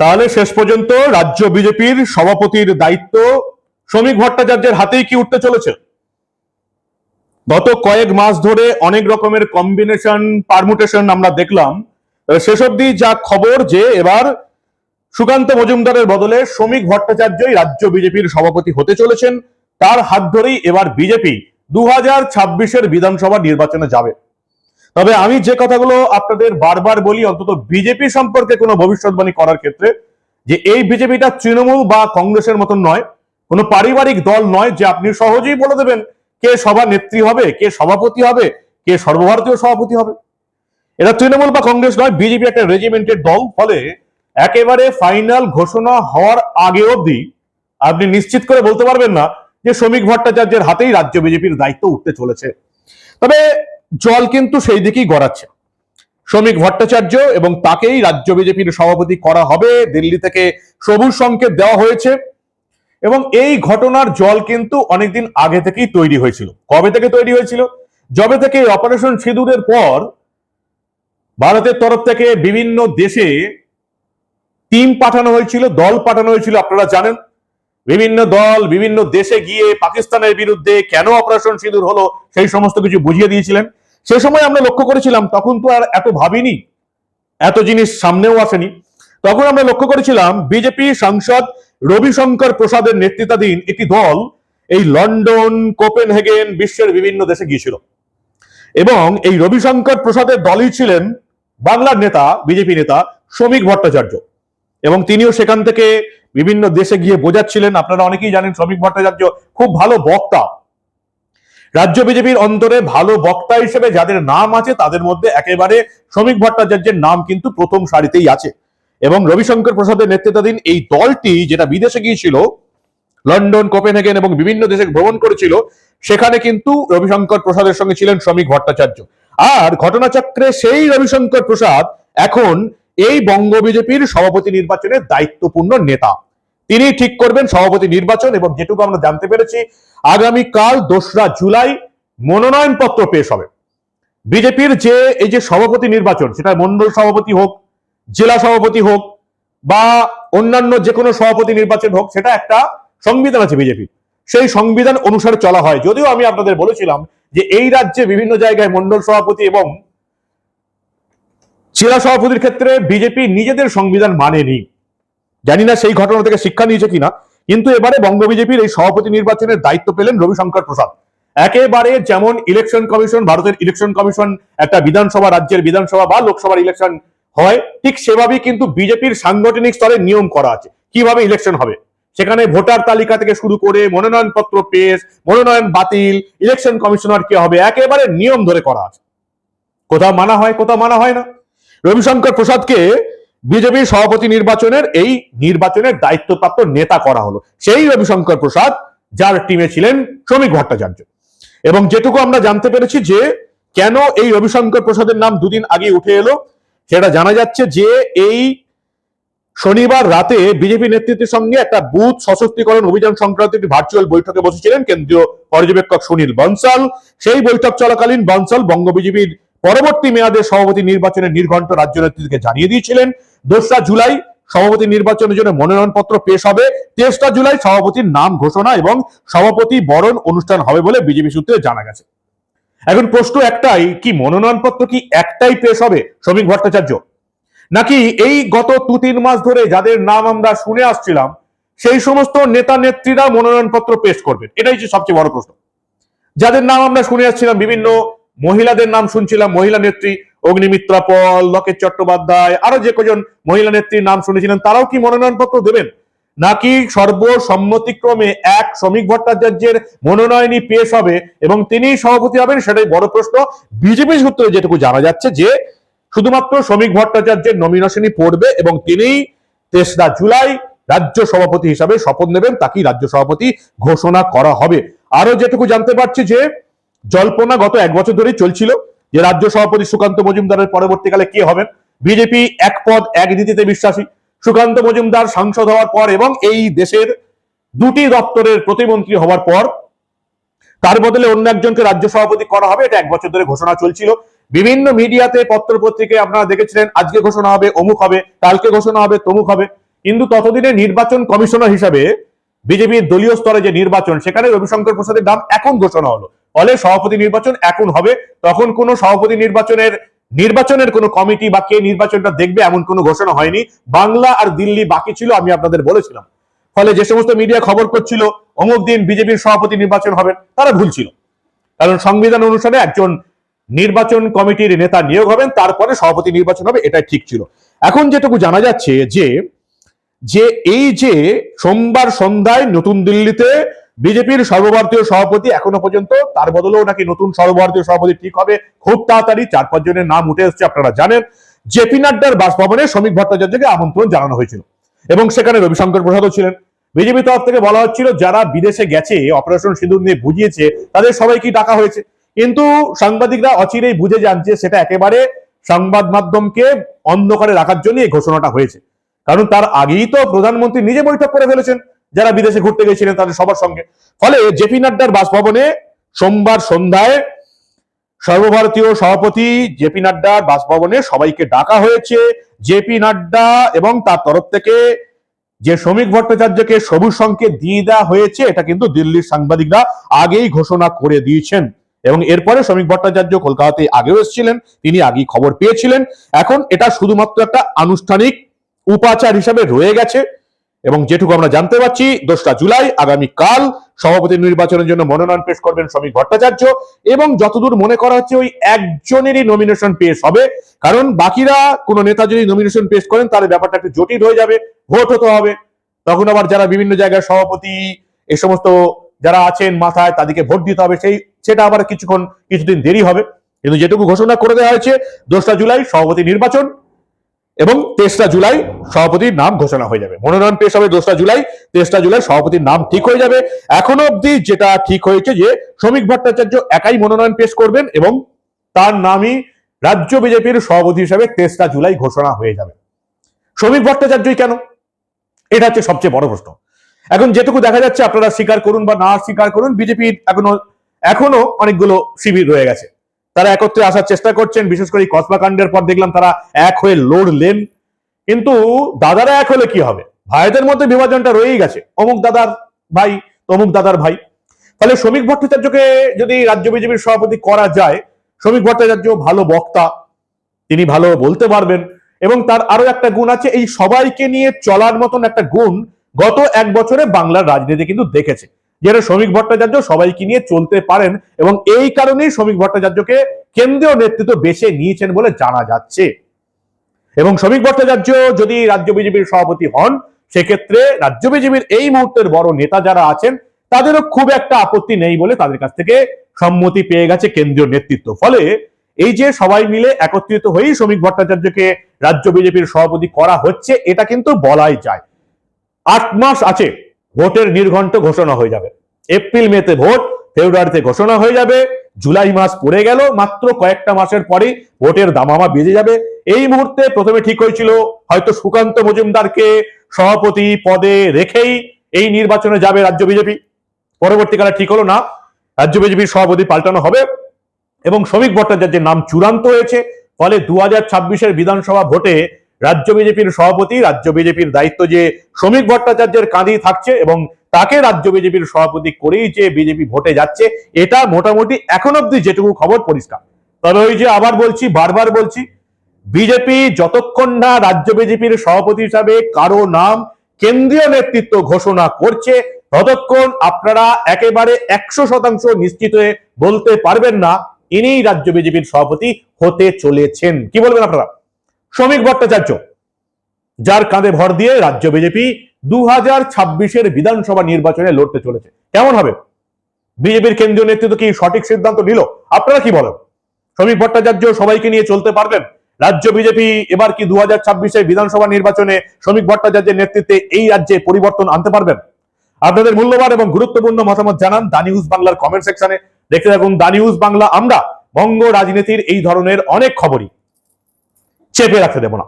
তাহলে শেষ পর্যন্ত রাজ্য বিজেপির সভাপতির দায়িত্ব শ্রমিক ভট্টাচার্যের হাতেই কি উঠতে চলেছে? গত কয়েক মাস ধরে অনেক রকমের কম্বিনেশন পারমুটেশন আমরা দেখলাম। শেষ অব্দি যা খবর যে এবার সুকান্ত মজুমদারের বদলে শ্রমিক ভট্টাচার্যই রাজ্য বিজেপির সভাপতি হতে চলেছেন। তার হাত ধরেই এবার বিজেপি দু হাজার বিধানসভা নির্বাচনে যাবে। তবে আমি যে কথাগুলো আপনাদের বারবার বলি, অন্তত বিজেপি সম্পর্কে কোনো ভবিষ্যৎবাণী করার ক্ষেত্রে, যে এই বিজেপিটা তৃণমূল বা কংগ্রেসের মতন নয়, কোনো পারিবারিক দল নয় যে আপনি সহজেই বলে দেবেন কে সভা নেত্রী হবে, কে সভাপতি হবে, কে সর্বভারতীয় সভাপতি হবে। এটা তৃণমূল বা কংগ্রেস নয়, বিজেপি একটা রেজিমেন্টের দল, ফলে একেবারে ফাইনাল ঘোষণা হওয়ার আগে অবধি আপনি নিশ্চিত করে বলতে পারবেন না যে শ্রমিক ভট্টাচার্যের হাতেই রাজ্য বিজেপির দায়িত্ব উঠতে চলেছে। তবে জল কিন্তু সেই দিকেই গড়াচ্ছে। শ্রমিক ভট্টাচার্য এবং তাকেই রাজ্য বিজেপির সভাপতি করা হবে। দিল্লি থেকে সবুজ সংকেত দেওয়া হয়েছে এবং এই ঘটনার জল কিন্তু অনেকদিন আগে থেকেই তৈরি হয়েছিল। কবে থেকে তৈরি হয়েছিল? যবে থেকে অপারেশন সিঁদুরের পর ভারতের তরফ থেকে বিভিন্ন দেশে টিম পাঠানো হয়েছিল, দল পাঠানো হয়েছিল, আপনারা জানেন। বিভিন্ন দল, বিভিন্ন দেশে গিয়ে পাকিস্তানের বিরুদ্ধে কেন অপারেশন সিঁদুর হলো, সেই সমস্ত কিছু বুঝিয়ে দিয়েছিলেন। সে সময় আমরা লক্ষ্য করেছিলাম, তখন তো আর এত ভাবিনি, এত জিনিস সামনেও আসেনি। তখন আমরা লক্ষ্য করেছিলাম, বিজেপি সাংসদ রবিশঙ্কর প্রসাদের নেতৃত্বাধীন একটি দল এই লন্ডন, কোপেনহেগেন বিশ্বের বিভিন্ন দেশে গিয়েছিল। এবং এই রবিশঙ্কর প্রসাদের দলই ছিলেন বাংলার নেতা, বিজেপি নেতা, শ্রমিক ভট্টাচার্য। এবং তিনিও সেখান থেকে বিভিন্ন দেশে গিয়ে বোঝাচ্ছিলেন। আপনারা অনেকেই জানেন শ্রমিক ভট্টাচার্য খুব ভালো বক্তা। রাজ্য বিজেপির অন্তরে ভালো বক্তা হিসেবে যাদের নাম আছে, তাদের মধ্যে একেবারে শ্রমিক ভট্টাচার্যের নাম কিন্তু প্রথম সারিতেই আছে। এবং রবিশঙ্কর প্রসাদের নেতৃত্বাধীন এই দলটি যেটা বিদেশে গিয়েছিল, লন্ডন, কোপেনহেগেন এবং বিভিন্ন দেশে ভ্রমণ করেছিল, সেখানে কিন্তু রবিশঙ্কর প্রসাদের সঙ্গে ছিলেন শ্রমিক ভট্টাচার্য। আর ঘটনাচক্রে সেই রবিশঙ্কর প্রসাদ এখন এই বঙ্গ বিজেপির সভাপতি নির্বাচনের দায়িত্বপূর্ণ নেতা। তিনি ঠিক করবেন সভাপতি নির্বাচন এবং যেটুকু আমরা জানতে পেরেছি, আগামীকাল দোসরা জুলাই মনোনয়নপত্র পেশ হবে। বিজেপির যে, এই যে সভাপতি নির্বাচন, সেটা মন্ডল সভাপতি হোক, জেলা সভাপতি হোক বা অন্যান্য যে কোনো সভাপতি নির্বাচন হোক, সেটা একটা সংবিধান আছে বিজেপির সেই সংবিধান অনুসারে চলা হয়। যদিও আমি আপনাদের বলেছিলাম যে এই রাজ্যে বিভিন্ন জায়গায় মন্ডল সভাপতি এবং জেলা সভাপতির ক্ষেত্রে বিজেপি নিজেদের সংবিধান মানেনি। জানি না সেই ঘটনা থেকে শিক্ষা নিয়েছে কিনা, কিন্তু এবারে বঙ্গ বিজেপির এই সভাপতি নির্বাচনের দায়িত্ব পেলেন রবিশঙ্কর প্রসাদ। একেবারে যেমন ইলেকশন কমিশন ভারতের ইলেকশন কমিশন একটা বিধানসভা, রাজ্যের বিধানসভা বা লোকসভার ইলেকশন হয়, ঠিক সেভাবেই কিন্তু বিজেপির সাংগঠনিক স্তরে নিয়ম করা আছে। কীভাবে ইলেকশন হবে? সেখানে ভোটার তালিকা থেকে শুরু করে মনোনয়নপত্র পেশ, মনোনয়ন বাতিল ইলেকশন কমিশনার কে হবে, একেবারে নিয়ম ধরে করা আছে। কোথাও মানা হয়, কোথাও মানা হয় না। রবিশঙ্কর প্রসাদকে বিজেপির সভাপতি নির্বাচনের এই নির্বাচনের দায়িত্বপ্রাপ্ত নেতা করা হলো। সেই রবিশঙ্কর প্রসাদ, যার টিমে ছিলেন শ্রমিক ভট্টাচার্য। এবং যেটুকু আমরা জানতে পেরেছি যে, কেন এই রবিশঙ্কর প্রসাদের নাম দুদিন আগে উঠে এলো, সেটা জানা যাচ্ছে যে, এই শনিবার রাতে বিজেপি নেতৃত্বের সঙ্গে একটা বুথ সশক্তিকরণ অভিযান সংক্রান্ত একটি ভার্চুয়াল বৈঠকে বসেছিলেন কেন্দ্রীয় পর্যবেক্ষক সুনীল বনসাল। সেই বৈঠক চলাকালীন বনসাল বঙ্গ বিজেপির পরবর্তী মেয়াদের সভাপতি নির্বাচনের নির্ঘণ্ট রাজ্য নেতৃত্বকে জানিয়ে দিয়েছিলেন, দোসরা জুলাই সভাপতি নির্বাচনের জন্য মনোনয়নপত্র পেশ হবে, তেসরা জুলাই সভাপতির নাম ঘোষণা এবং সভাপতি বরণ অনুষ্ঠান হবে বলে বিজেপি সূত্রে জানা গেছে। এখন প্রশ্ন একটাই, কি মনোনয়নপত্র কি একটাই পেশ হবে, শ্রমিক ভট্টাচার্য? নাকি এই গত দু তিন মাস ধরে যাদের নাম আমরা শুনে আসছিলাম, সেই সমস্ত নেতা নেত্রীরা মনোনয়নপত্র পেশ করবেন? এটাই হচ্ছে সবচেয়ে বড় প্রশ্ন। যাদের নাম আমরা শুনে আসছিলাম বিভিন্ন মহিলাদের নাম শুনছিলাম, মহিলা নেত্রী অগ্নিমিত্রা পল, লকেট চট্টোপাধ্যায়, আরও যে কজন মহিলা নেত্রীর নাম শুনেছিলেন, তারাও কি মনোনয়নপত্র দেবেন? নাকি সর্বসম্মতিক্রমে এক শ্রমিক ভট্টাচার্যের মনোনয়নই পেশ হবে এবং তিনি সভাপতি হবেন? সেটাই বড় প্রশ্ন। বিজেপি সূত্রে যেটুকু জানা যাচ্ছে যে, শুধুমাত্র শ্রমিক ভট্টাচার্যের নমিনেশনই পড়বে এবং তিনি তেসরা জুলাই রাজ্য সভাপতি হিসাবে শপথ নেবেন, তাকেই রাজ্য সভাপতি ঘোষণা করা হবে। আরও যেটুকু জানতে পারছি যে জল্পনা গত এক বছর ধরেই চলছিল যে রাজ্য সভাপতি সুকান্ত মজুমদারের পরবর্তীকালে কে হবেন? বিজেপি এক পদ, এক নীতিতে বিশ্বাসী। সুকান্ত মজুমদার সাংসদ হওয়ার পর এবং এই দেশের দুটি দপ্তরের প্রতিমন্ত্রী হওয়ার পর, তার বদলে অন্য একজনকে রাজ্য সভাপতি করা হবে, এটা এক বছর ধরে ঘোষণা চলছিল। বিভিন্ন মিডিয়াতে পত্র পত্রিকায় আপনারা দেখেছিলেন, আজকে ঘোষণা হবে, অমুক হবে, কালকে ঘোষণা হবে, তমুক হবে। কিন্তু ততদিনে নির্বাচন কমিশনার হিসাবে বিজেপির দলীয় স্তরে যে নির্বাচন, সেখানে রবিশঙ্কর প্রসাদের নাম এখন ঘোষণা হলো। ফলে সভাপতি নির্বাচন এখন হবে। তখন কোনো সভাপতি নির্বাচনের নির্বাচনের কোনো কমিটি বা কে নির্বাচনটা দেখবে এমন কোনো ঘোষণা হয়নি। বাংলা আর দিল্লি বাকি ছিল, আমি আপনাদের বলেছিলাম। ফলে যে সমস্ত মিডিয়া খবর করছিল, অমুক দিন বিজেপির সভাপতি নির্বাচন হবেন তারা ভুল ছিল। কারণ সংবিধান অনুসারে একজন নির্বাচন কমিটির নেতা নিয়োগ হবেন, তারপরে সভাপতি নির্বাচন হবে এটা ঠিক ছিল। এখন যেটুকু জানা যাচ্ছে যে যে এই যে সোমবার সন্ধ্যায় নতুন দিল্লিতে বিজেপির সর্বভারতীয় সভাপতি এখনও পর্যন্ত, তার বদলেও নাকি নতুন সর্বভারতীয় সভাপতি ঠিক হবে? খুব তাড়াতাড়ি চার পাঁচ জনের নাম উঠে এসছে, আপনারা জানেন। জেপি নাড্ডার বাসভবনে শ্রমিক ভট্টাচার্যকে আমন্ত্রণ জানানো হয়েছিল। এবং সেখানে রবিশঙ্কর প্রসাদও ছিলেন। বিজেপি তরফ থেকে বলা হচ্ছিল, যারা বিদেশে গেছে, অপারেশন সিঁদুর নিয়ে বুঝিয়েছে, তাদের সবাইকে ডাকা হয়েছে। কিন্তু সাংবাদিকরা অচিরেই বুঝে যান যে সেটা একেবারে সংবাদ মাধ্যমকে অন্ধকারে রাখার জন্য এই ঘোষণাটা হয়েছে। কারণ তার আগেই তো প্রধানমন্ত্রী নিজে বৈঠক করে ফেলেছেন। যারা বিদেশে ঘুরতে গেছিলেন তাদের সবার সঙ্গে। ফলে জেপি নাড্ডার বাসভবনে সোমবার সন্ধ্যায় সর্বভারতীয় সভাপতি জেপি নাড্ডার বাসভবনে সবাইকে ডাকা হয়েছে। জেপি নাড্ডা এবং তার তরফ থেকে যে শ্রমিক ভট্টাচার্যকে সবুজ সংকেত দিয়ে দেওয়া হয়েছে, এটা কিন্তু দিল্লির সাংবাদিকরা আগেই ঘোষণা করে দিয়েছেন। এবং এরপরে শ্রমিক ভট্টাচার্য কলকাতাতে আগেও এসেছিলেন, তিনি আগেই খবর পেয়েছিলেন। এখন এটা শুধুমাত্র একটা আনুষ্ঠানিক উপাচার হিসাবে রয়ে গেছে। এবং যেটুকু আমরা জানতে পারছি, দোসরা জুলাই আগামী কাল সভাপতি নির্বাচনের জন্য মনোনয়ন পেশ করবেন শ্রমিক ভট্টাচার্য এবং যতদূর মনে করা হচ্ছে ওই একজনেরই নমিনেশন পেশ হবে। কারণ বাকিরা কোনো নেতা যদি নমিনেশন পেশ করেন, তাহলে ব্যাপারটা একটু জটিল হয়ে যাবে ভোট হতে হবে। তখন আবার যারা বিভিন্ন জায়গায় সভাপতি, এ সমস্ত যারা আছেন মাথায় তাদেরকে ভোট দিতে হবে, সেই, সেটা আবার কিছুক্ষণ, কিছুদিন দেরি হবে। কিন্তু যেটুকু ঘোষণা করে দেওয়া হয়েছে, দোসরা জুলাই সভাপতি নির্বাচন। এবং তেসরা জুলাই সভাপতির নাম ঘোষণা হয়ে যাবে। মনোনয়ন পেশ হবে দোসরা জুলাই, তেসরা জুলাই সভাপতির নাম ঠিক হয়ে যাবে। এখনও অবধি যেটা ঠিক হয়েছে যে শ্রমিক ভট্টাচার্য একাই মনোনয়ন পেশ করবেন এবং তার নামই রাজ্য বিজেপির সভাপতি হিসাবে তেসরা জুলাই ঘোষণা হয়ে যাবে। শ্রমিক ভট্টাচার্যই কেন? এটা হচ্ছে সবচেয়ে বড় প্রশ্ন। এখন যেটুকু দেখা যাচ্ছে, আপনারা স্বীকার করুন বা না স্বীকার করুন, বিজেপির এখনও এখনও অনেকগুলো শিবির রয়ে গেছে। তারা একত্রে আসার চেষ্টা করছেন, বিশেষ করে এই কসবা কাণ্ডের পর দেখলাম তারা এক হয়ে লড়লেন। কিন্তু দাদারা এক হলে কি হবে? ভাইদের মধ্যে বিভাজনটা রয়েই গেছে। অমুক দাদার ভাই, তমুক দাদার ভাই। ফলে শ্রমিক ভট্টাচার্যকে যদি রাজ্য বিজেপির সভাপতি করা যায়, শ্রমিক ভট্টাচার্য ভালো বক্তা, তিনি ভালো বলতে পারবেন। এবং তার আরও একটা গুণ আছে, এই সবাইকে নিয়ে চলার মতন একটা গুণ গত এক বছরে বাংলার রাজনীতি কিন্তু দেখেছে। যেটা শ্রমিক ভট্টাচার্য সবাইকে নিয়ে চলতে পারেন এবং এই কারণেই শ্রমিক ভট্টাচার্যকে কেন্দ্রীয় নেতৃত্ব বেছে নিয়েছেন বলে জানা যাচ্ছে। এবং শ্রমিক ভট্টাচার্য যদি রাজ্য বিজেপির সভাপতি হন, সেক্ষেত্রে রাজ্য বিজেপির এই মুহূর্তের বড় নেতা যারা আছেন, তাদেরও খুব একটা আপত্তি নেই বলে তাদের কাছ থেকে সম্মতি পেয়ে গেছে কেন্দ্রীয় নেতৃত্ব। ফলে এই যে সবাই মিলে একত্রিত হয়েই শ্রমিক ভট্টাচার্যকে রাজ্য বিজেপির সভাপতি করা হচ্ছে, এটা কিন্তু বলাই যায়। আট মাস আছে ভোটের নির্ঘণ্ট ঘোষণা হয়ে যাবে। এপ্রিল, মেতে ভোট, ফেব্রুয়ারিতে ঘোষণা হয়ে যাবে। জুলাই মাস পড়ে গেল, মাত্র কয়েকটা মাসের পরেই ভোটের দামামা বেজে যাবে। এই মুহূর্তে প্রথমে ঠিক হয়েছিল, হয়তো সুকান্ত মজুমদারকে সভাপতি পদে রেখেই এই নির্বাচনে যাবে রাজ্য বিজেপি। পরবর্তীকালে ঠিক হলো না, রাজ্য বিজেপির সভাপতি পাল্টানো হবে এবং শ্রমিক ভট্টাচার্যের নাম চূড়ান্ত হয়েছে। ফলে দু হাজার বিধানসভা ভোটে রাজ্য বিজেপির সভাপতি, রাজ্য বিজেপির দায়িত্ব যে শ্রমিক ভট্টাচার্যের কাঁধেই থাকছে এবং তাকে রাজ্য বিজেপির সভাপতি করেই যে বিজেপি ভোটে যাচ্ছে, এটা মোটামুটি এখন অব্দি যেটুকু খবর পরিষ্কার। তবে ওই যে আবার বলছি, বারবার বলছি, বিজেপি যতক্ষণ না রাজ্য বিজেপির সভাপতি হিসাবে কারও নাম কেন্দ্রীয় নেতৃত্ব ঘোষণা করছে, ততক্ষণ আপনারা একেবারে একশো শতাংশ নিশ্চিত হয়ে বলতে পারবেন না ইনি রাজ্য বিজেপির সভাপতি হতে চলেছেন। কি বলবেন আপনারা? শ্রমিক ভট্টাচার্য, যার কাঁধে ভর দিয়ে রাজ্য বিজেপি দু হাজার ছাব্বিশের বিধানসভা নির্বাচনে লড়তে চলেছে। কেমন হবে? বিজেপির কেন্দ্রীয় নেতৃত্ব কি সঠিক সিদ্ধান্ত নিল? আপনারা কি বলেন? শ্রমিক ভট্টাচার্য সবাইকে নিয়ে চলতে পারবেন? রাজ্য বিজেপি এবার কি দু হাজার বিধানসভা নির্বাচনে শ্রমিক ভট্টাচার্যের নেতৃত্বে এই রাজ্যে পরিবর্তন আনতে পারবেন? আপনাদের মূল্যবান এবং গুরুত্বপূর্ণ মতামত জানান দা নিউজ বাংলার কমেন্ট সেকশনে দেখতে থাকুন দা বাংলা, আমরা বঙ্গ রাজনীতির এই ধরনের অনেক খবরই। চেপে রাখতে দেব না।